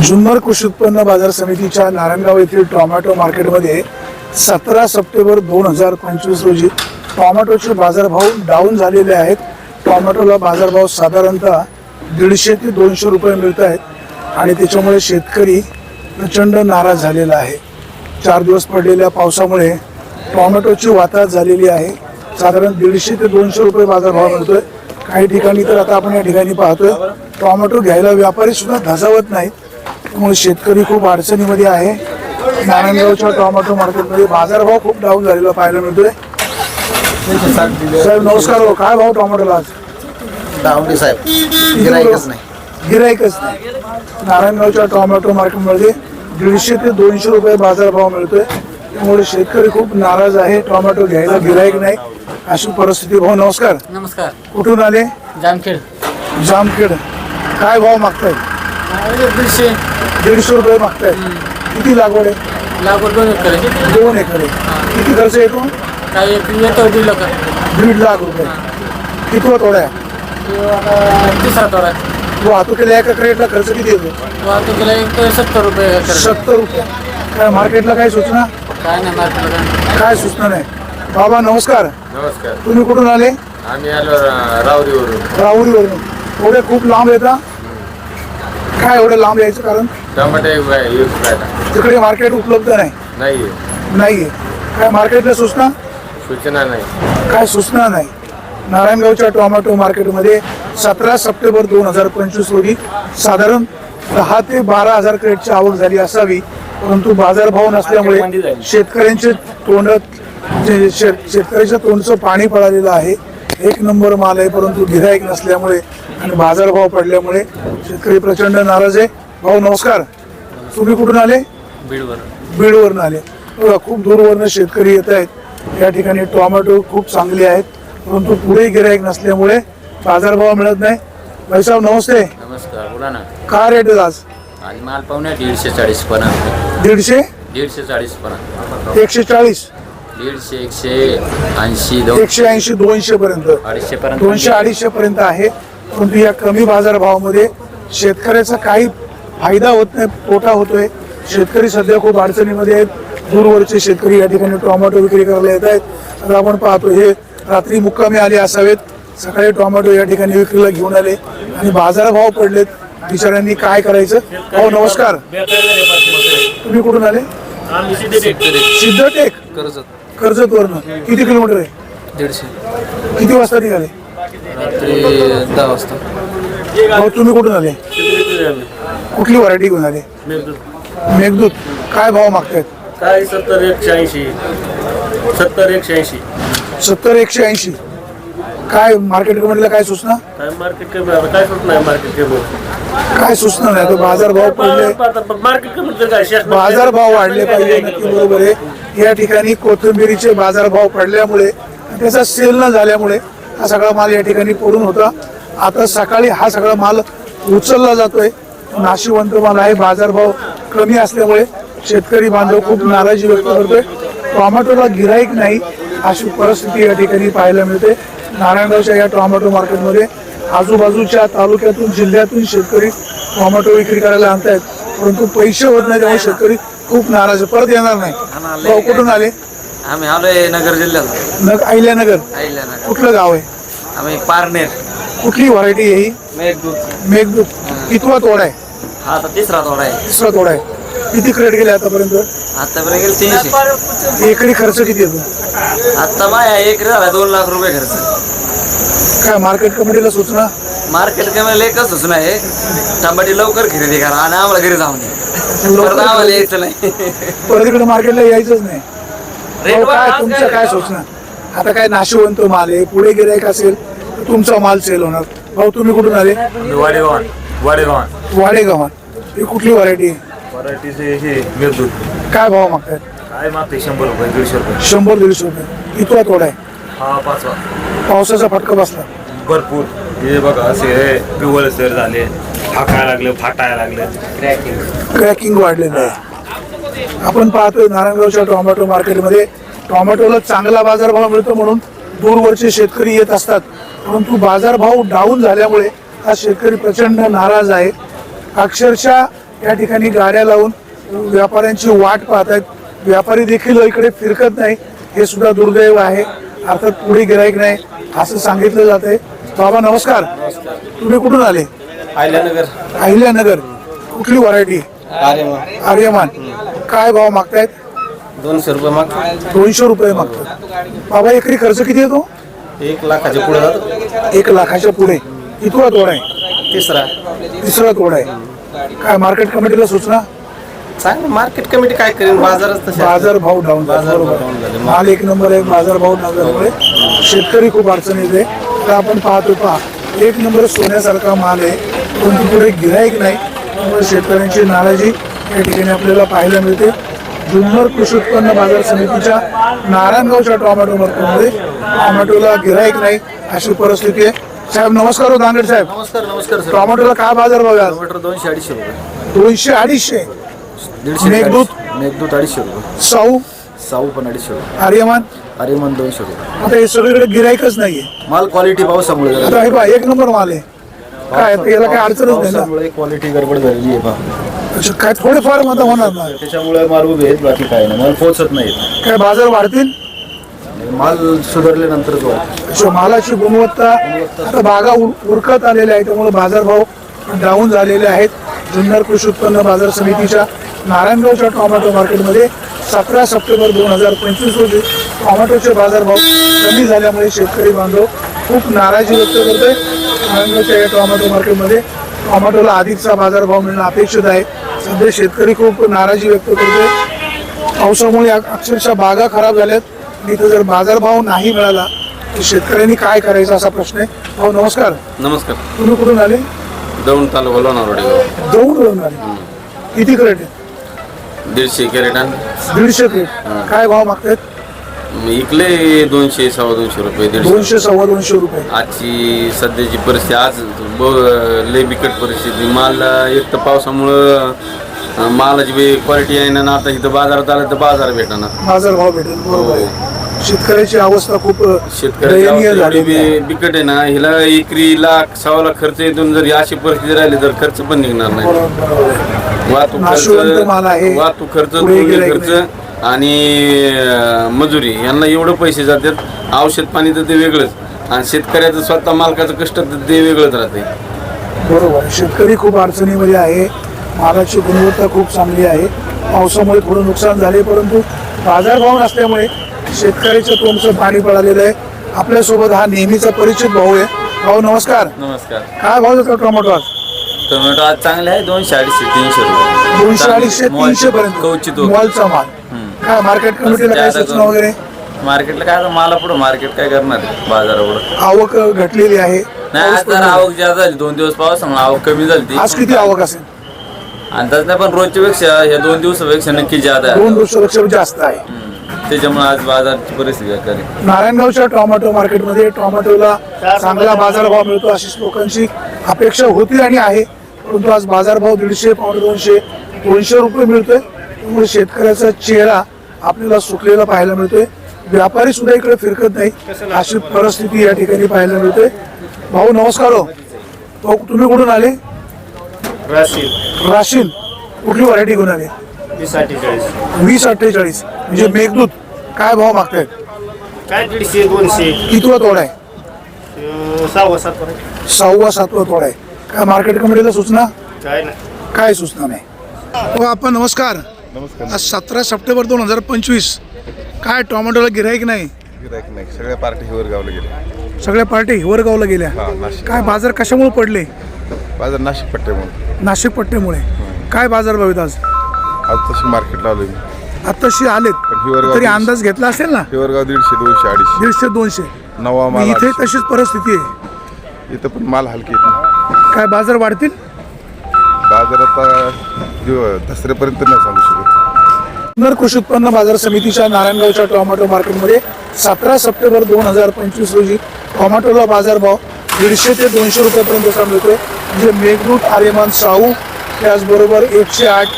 जुन्नर कृषी उत्पन्न बाजार समितीच्या नारायणगाव येथील टोमॅटो मार्केटमध्ये सतरा सप्टेंबर दोन हजार पंचवीस रोजी टोमॅटोचे बाजारभाव डाऊन झालेले आहेत. टोमॅटोला बाजारभाव साधारणतः दीडशे ते दोनशे रुपये मिळत आहेत आणि त्याच्यामुळे शेतकरी प्रचंड नाराज झालेला आहे. चार दिवस पडलेल्या पावसामुळे टोमॅटोची वाताहत झालेली आहे. साधारण दीडशे ते दोनशे रुपये बाजारभाव मिळतोय. काही ठिकाणी तर आता आपण या ठिकाणी पाहतोय टोमॅटो घ्यायला व्यापारी सुद्धा धजावत नाहीत. त्यामुळे शेतकरी खूप अडचणीमध्ये आहे. नारायणगावच्या टोमॅटो मार्केटमध्ये बाजारभाव खूप डाऊन झालेला पाहायला मिळतोय. साहेब नमस्कार हो. काय भाव टोमॅटोला आज? दावडी साहेब गिराईकच नाही. गिराईकच नाही. नारायणगावच्या टोमॅटो मार्केटमध्ये दीडशे ते दोनशे रुपये बाजारभाव मिळतोय. त्यामुळे शेतकरी खूप नाराज आहे. टोमॅटो घ्यायला गिराईक नाही. अशी परिस्थिती भाऊ नमस्कार. नमस्कार. कुठून आले? जामखेड. जामखेड. काय भाव मागताय? दीडशे दीडशे रुपये मागताय. किती लागवड आहे? लागवड दोन एकर आहे. दोन एकर आहे. किती खर्च येतो? काही एक येतो दीड लाख. दीड लाख रुपये. किती तोड्या तिसरा तोडा आहे. वाहतुकीला एका क्रेटला खर्च किती येतो? वाहतुकीला एक सत्तर रुपये एकर सत्तर रुपये. काय मार्केटला काय सूचना? काय नाही मार्केटला काय काय सूचना नाही. बाबा नमस्कार. नमस्कार. तुम्ही कुठून आले? आम्ही आलो रा- रावरीवरून राहुरीवरून एवढे खूप लांब येता. काय एवढं लांब यायचं कारण टमाटे यूज करायला तिकडे मार्केट उपलब्ध नाही. नाही नाहीये. काय मार्केटला सूचना? सूचना नाही. काय सूचना नाही. नारायणगावच्या टोमॅटो मार्केटमध्ये सतरा सप्टेंबर दोन हजार पंचवीस रोजी साधारण दहा ते बारा हजार क्रेटची आवक झाली असावी. परंतु बाजारभाव नसल्यामुळे शेतकऱ्यांचे तोंड जे शेत शेतकऱ्याच्या तोंडचं पाणी पळालेलं आहे. एक नंबर माल आहे परंतु गिराईक नसल्यामुळे आणि बाजारभाव पडल्यामुळे शेतकरी प्रचंड नाराज आहे. भाऊ नमस्कार. तुम्ही कुठून आले? बीडवर बीडवरून आले. बघा खूप दूरवरनं शेतकरी येत आहेत. या ठिकाणी टोमॅटो खूप चांगले आहेत परंतु पुढे गिराईक नसल्यामुळे बाजारभाव मिळत नाही. भाईसाहेब नमस्ते. नमस्कार बोला ना. काय रेट आहे आज? आणि माल पाहुणे दीडशे चाळीस पर्यंत दीडशे? दीडशे चाळीस पर्यंत एकशे चाळीस. दीडशे एकशे ऐंशी दोन एकशे ऐंशी दोनशे पर्यंत. अडीचशे पर्यंत. दोनशे अडीचशे पर्यंत आहे. परंतु या कमी बाजारभावामध्ये शेतकऱ्याचा काही फायदा होत नाही तोटा होतोय. शेतकरी सध्या खूप अडचणीमध्ये आहेत. दूरवरचे शेतकरी या ठिकाणी टोमॅटो विक्री करायला येत आहेत. आता आपण पाहतो हे रात्री मुक्कामी आले असावेत. सकाळी टोमॅटो या ठिकाणी विक्रीला घेऊन आले आणि बाजारभाव पडलेत. बिचाऱ्यांनी काय करायचं? हो नमस्कार. तुम्ही कुठून आले? सिद्धटेक. कर्जत. कर्जत वरनं किती किलोमीटर आहे? दीडशे. किती वाजता निघाले? रात्री दहा वाजता. भाऊ तुम्ही कुठून आले? कुठली व्हरायटी घेऊन आले? मेघदूत. काय भाव मागतायत? काय सत्तर एकशे ऐंशी. सत्तर एकशे ऐंशी. सत्तर एकशे ऐंशी. काय मार्केट कमिटीला काय सूचना? काय मार्केट कमी आता काय सुट नाही मार्केट कमी काय सूचना नाही तो बाजार भाव पडले. मार्केट कमी तर काय? शासनाचं- बाजार भाव वाढले पाहिजे नक्की बरोबर आहे. या ठिकाणी कोथिंबिरीचे बाजार भाव पडल्यामुळे त्याचा सेल न झाल्यामुळे हा सगळा माल या ठिकाणी पडून होता. आता सकाळी हा सगळा माल उचलला जातोय. नाशिवंत माल आहे बाजारभाव कमी असल्यामुळे शेतकरी बांधव खूप नाराजी व्यक्त करतोय. टॉमॅटोला गिराईक नाही अशी परिस्थिती या ठिकाणी पाहायला मिळते. नारायणगावच्या या टॉमॅटो मार्केटमध्ये आजूबाजूच्या तालुक्यातून जिल्ह्यातून शेतकरी टॉमॅटो विक्री करायला आणतायत. परंतु पैसे होत नाही त्यामुळे शेतकरी खूप नाराज आहे. परत येणार नाही. भाऊ कुठून आले? आम्ही आलोय नगर जिल्ह्यात नग अहिल्यानगर. आईल्यानगर कुठलं गाव आहे? आम्ही पारनेर. कुठली व्हरायटी आहे ही? मेघदूत. मेघदूत. कितवा तोडा आहे? हा आता तिसरा तोडा आहे. तिसरा तोडा आहे. किती क्रेट गेले आतापर्यंत? आतापर्यंत गेले तीनशे. एकरी खर्च किती येतो आता माया एक झाला दोन लाख रुपये खर्च. काय मार्केट कमिटीला सूचना? मार्केट कमी लेखच सूचना आहे टमाटी लवकर खरेदी करा आणि आम्हाला घरी जाऊन परत आम्हाला यायचं नाही. परत इकडे मार्केटला यायचंच नाही. रेट भाऊ, काय वाढ तुमच्या काय सूचना? आता काय नाशिवंत माल आहे पुढे गिरायक असेल तर तुमचा माल सेल होणार. भाऊ तुम्ही कुठून आले? वाडेगावान वाडेगावान वाडेगावात ही कुठली व्हरायटी आहे? हे मेघदूत काय भाव मागतायत काय मागते शंभर रुपये दीडशे रुपये. शंभर दीडशे रुपये. आहे? हा पाचवा पावसाचा फटका बसला. भरपूर. हे बघा असे पिवळ सर झाले. फाकायला लागले फाटायला लागले. क्रॅकिंग वाढलेलं आहे. आपण पाहतोय नारायणगावच्या टोमॅटो मार्केटमध्ये. टोमॅटोला चांगला बाजारभाव मिळतो म्हणून दूरवरचे शेतकरी येत असतात. परंतु बाजारभाव डाऊन झाल्यामुळे हा शेतकरी प्रचंड नाराज आहे. अक्षरशः या ठिकाणी गाड्या लावून व्यापाऱ्यांची वाट पाहत आहेत व्यापारी देखील इकडे फिरकत नाही. हे सुद्धा दुर्दैव आहे. अर्थात पुढे गिराईक नाही. असं सांगितलं जात आहे बाबा नमस्कार. तुम्ही कुठून आले? आयल्यानगर अहिल्यानगर. कुठली व्हरायटी? आर्यमान. काय भाव मागतायत? दोनशे रुपये माग दोनशे रुपये मागतात बाबा एकरी खर्च किती येतो? एक लाखाच्या पुढे जातो. एक लाखाच्या पुढे. कितवा तोडा आहे? तिसरा. तिसरा तोडा आहे. काय मार्केट कमिटीला सूचना? चांगलं मार्केट कमिटी काय करेल बाजारच तसे बाजार भाव डाऊन बाजार भाव down झाले. माल एक नंबर आहे बाजार भाव डाऊन झाल्यामुळे शेतकरी खूप अडचणीत आहे. तर आपण पाहतो पहा एक नंबर सोन्यासारखा माल आहे. परंतु पुढे गिराईक नाही. त्यामुळे शेतकऱ्यांची नाराजी या ठिकाणी आपल्याला पाहायला मिळते. जुन्नर कृषी उत्पन्न बाजार समितीच्या नारायणगावच्या टोमॅटो मार्केटमध्ये टोमॅटोला गिराईक नाही अशी परिस्थिती आहे. साहेब नमस्कार हो दांगड साहेब. नमस्कार नमस्कार सर. टोमॅटोला काय बाजार भाव आहे आज? टमाटर दोनशे अडीचशे रुपये. दोनशे अडीचशे. दीडशे मेघदूत? मेघदूत अडीचशे रुपये. साऊ? साऊ पण अडीचशे रुपये आर्यमान अरेमन दोनशे रुपये आता हे सगळीकडे गिराईकच नाहीये. माल क्वालिटी पावसामुळे झाली. आता हे पहा एक नंबर माल आहे. काय आता याला काय अडचणच नाही ना? पावसामुळे क्वालिटी गडबड झालेली आहे पहा. अच्छा, काय थोडेफार मत होणार ना? त्याच्यामुळे माल उभे आहेत बाकी काय नाही. माल पोहोचत नाही काय बाजार वाढतील? माल सुधारल्यानंतरच वाढतो अच्छा, मालाची गुणवत्ता आता बागा उर- उरकत आलेल्या आहेत त्यामुळे बाजारभाव डाऊन झालेले आहेत. जुन्नर कृषी उत्पन्न बाजार समितीच्या नारायणगावच्या टोमॅटो मार्केटमध्ये सतरा सप्टेंबर दोन हजार पंचवीस रोजी टोमॅटोचे बाजारभाव कमी झाल्यामुळे शेतकरी बांधव खूप नाराजी व्यक्त करतोय. नारायणगावच्या या टोमॅटो मार्केटमध्ये टोमॅटोला अधिकचा बाजारभाव मिळणं अपेक्षित आहे. सध्या शेतकरी खूप नाराजी व्यक्त करतोय. पावसामुळे अक्षरशः बागा खराब झाल्यात. इथं जर बाजारभाव नाही मिळाला तर शेतकऱ्यांनी काय करायचं असा प्रश्न आहे. भाऊ नमस्कार. नमस्कार. तुम्ही कुठून आले? दौंड तालुका लोणारोडे दौंड आले किती क्रेट आहे दीडशे कॅरेट आणि दीडशे काय भाव मागतायत? इकले दोनशे सव्वा दोनशे रुपये दीडशे. दोनशे सव्वा दोनशे रुपये. आजची सध्याची परिस्थिती आज ब- लय बिकट परिस्थिती. माल एक तर पावसामुळं अं, मालाची बी क्वालिटी आहे ना आता इथं बाजारात आलं तर बाजार भेटणार बाजारभाव भेटेल बरोबर आहे. शेतकऱ्याची अवस्था खूप अ, शेतकऱ्याची दयनीय बी- बिकट आहे ना हिला एकरी लाख सव्वा लाख खर्च येतून जर अशी परिस्थिती राहिली तर खर्च पण निघणार नाही. बरोबर बरोबर आहे. वाहतूक नाशवंत माल आहे. खर्च वाहतूक खर्च पुढे दोन्ही गिऱ्हाईक खर्च आणि अं, मजुरी. यांना एवढं पैसे जातात औषध पाणी तर ते वेगळंच. आणि शेतकऱ्याचं स्वतः मालकाचं कष्ट तर ते वेगळंच राहते. बरोबर. शेतकरी खूप अडचणीमध्ये आहे. मालाची गुणवत्ता खूप चांगली आहे. पावसामुळे थोडं नुकसान झाले परंतु बाजारभाव नसल्यामुळे शेतकऱ्याच्या तोंडचं पाणी पडालेलं आहे. आपल्यासोबत हा नेहमीचा परिचित भाऊ आहे. भाऊ नमस्कार. नमस्कार. काय भाव टोमॅटो आज? टोमॅटो आज चांगले आहे दोनशे अडीचशे तीनशे रुपये. दोनशे अडीचशे तीनशे पर्यंत. कवचित मॉलचा माल. काय मार्केट कमिटीला काय सूचना वगैरे? मार्केटला काय आता माला पुढं मार्केट काय करणार आहे बाजारापुढं. आवक घटलेली आहे. नाही आज जरा आवक जास्त झाली दोन दिवस पावसामुळे आवक कमी झाली ती आज किती आवक असेल? अंदाज नाही पण रोजच्या पेक्षा ह्या दोन दिवसापेक्षा नक्की जादा आहे. दोन दिवसापेक्षा जास्त आहे. हम्म. त्याच्यामुळे आज बाजारची परिस्थिती आहे नारायणगावच्या टोमॅटो मार्केटमध्ये टोमॅटोला चांगला बाजारभाव मिळतो अशीच लोकांची अपेक्षा होती आणि आहे. परंतु आज बाजारभाव दीडशे पावणे दोनशे दोनशे रुपये मिळतोय. त्यामुळे शेतकऱ्याचा चेहरा आपल्याला सुकलेला पाहायला मिळतोय. व्यापारी सुद्धा इकडे फिरकत नाही. अशी परिस्थिती या ठिकाणी पाहायला मिळते भाऊ नमस्कार हो. भाऊ तुम्ही कुठून आले? राशीन कुठली व्हरायटी घेऊन आले? वीस अठ्ठेचाळीस. म्हणजे मेघदूत. काय भाव मागतायत? काय दीडशे दोनशे. कितवा तोडा आहे? सहावा सातवा. सहावा सातवा तोडा आहे. काय मार्केट कमिटीला सूचना? काय नाही. काय सूचना नाही? हो आपण नमस्कार. आज सतरा सप्टेंबर दोन हजार पंचवीस. काय टोमॅटोला गिराईक नाही? गिरायक नाही. सगळ्या पार्टी हिवर गावला गेले सगळ्या पार्टी हिवरगावला गेल्या. नाशिक. काय बाजार कशामुळे पडले? बाजार नाशिक पट्टे म्हणून नाशिक पट्ट्यामुळे. काय बाजार भाव आहेत आज? आज तशी मार्केटला आलो आत्ताशी आलेत. तरी. अंदाज घेतला असेल ना? हिवरगाव दीडशे दोनशे अडीचशे. दीडशे दोनशे. नवा माल इथे. तशीच परिस्थिती आहे. इथं पण माल हलकी. काय बाजार वाढतील? बाजार आता दसऱ्यापर्यंत नाही सांगू शकत कृषी उत्पन्न बाजार समितीच्या नारायणगावच्या टोमॅटो मार्केटमध्ये सतरा सप्टेंबर दोन हजार पंचवीस रोजी टोमॅटोला बाजारभाव दीडशे ते दोनशे रुपयापर्यंत मिळतोय म्हणजे मेघदूत आर्यमान साऊ त्याचबरोबर एकशे आठ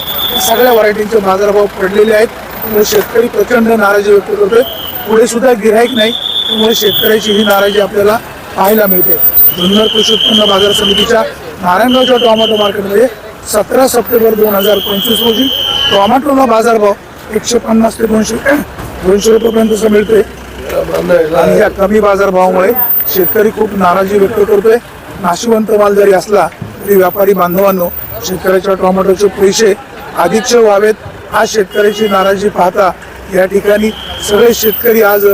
सगळ्या व्हरायटींचे बाजारभाव पडलेले आहेत. त्यामुळे शेतकरी प्रचंड नाराजी व्यक्त करतोय. पुढे सुद्धा गिराईक नाही. त्यामुळे शेतकऱ्याची ही नाराजी आपल्याला पाहायला मिळते. जुन्नर कृषी उत्पन्न बाजार समितीच्या नारायणगावच्या टोमॅटो मार्केटमध्ये सतरा सप्टेंबर दोन हजार पंचवीस रोजी टोमॅटोला बाजारभाव एकशे पन्नास ते दोनशे दोनशे रुपयेपर्यंतचा मिळतोय. आणि या कमी बाजारभावामुळे शेतकरी खूप नाराजी व्यक्त करतोय. नाशिवंत माल जरी असला तरी व्यापारी बांधवांनो शेतकऱ्याच्या टोमॅटोचे पैसे अधिकचे व्हावेत. आज शेतकऱ्याची नाराजी पाहता या ठिकाणी सगळे शेतकरी आज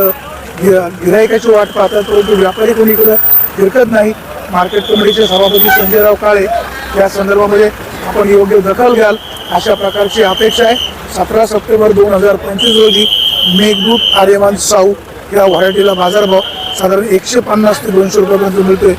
गिरायकाची वाट पाहतात परंतु व्यापारी कोणीकडे फिरकत नाही. मार्केट कमिटीचे सभापती संजयराव काळे या संदर्भामध्ये आपण योग्य दखल घ्याल अशा प्रकारची अपेक्षा आहे. सतरा सप्टेंबर दोन हजार पंचवीस रोजी मेघदूत आर्यमान साऊ या व्हरायटीला बाजारभाव साधारण एकशे पन्नास ते दोनशे रुपयापर्यंत मिळतोय.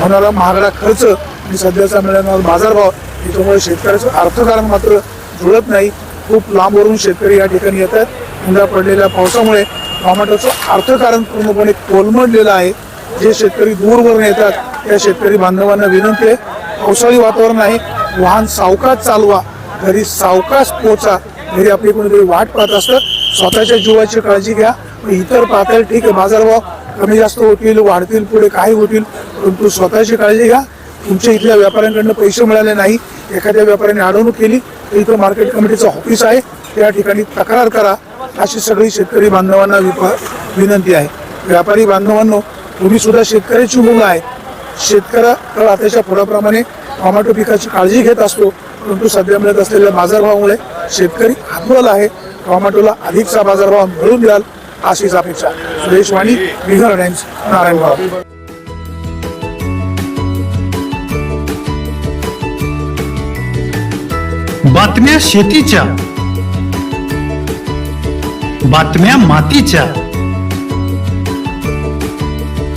होणारा महागडा खर्च आणि सध्याचा मिळणारा बाजारभाव याच्यामुळे शेतकऱ्याचं अर्थकारण मात्र जुळत नाही. खूप लांबवरून शेतकरी या ठिकाणी येतात यंदा पडलेल्या पावसामुळे टोमॅटोचं अर्थकारण पूर्णपणे कोलमडलेलं आहे. जे शेतकरी दूरवरून येतात त्या शेतकरी बांधवांना विनंती आहे पावसाळी वातावरण आहे वाहन सावकाश चालवा घरी सावकाश पोचा घरी आपली कोणीतरी वाट पाहत असतं स्वतःच्या जीवाची काळजी घ्या इतर पातळी ठीक आहे बाजारभाव कमी जास्त होतील वाढतील पुढे काही होतील परंतु स्वतःची काळजी घ्या. तुमच्या इथल्या व्यापाऱ्यांकडनं पैसे मिळाले नाही एखाद्या व्यापाऱ्याने अडवणूक केली तर इथं मार्केट कमिटीचं ऑफिस आहे त्या ठिकाणी तक्रार करा अशी सगळी शेतकरी बांधवांना विप- विनंती आहे. व्यापारी बांधवांनो तुम्ही सुद्धा शेतकऱ्याची मुलं आहेत. शेतकऱ्याकडे आताच्या पुराप्रमाणे टोमॅटो पिकाची काळजी घेत असतो परंतु सध्या मिळत असलेल्या बाजारभावामुळे शेतकरी हातवल आहे. टोमॅटोला अधिकचा बाजारभाव मिळून द्याल अशीच अपेक्षा. सुरेश वाणी बिगर टाइम्स नारायणगाव बातम्या शेतीच्या बातम्या मातीच्या.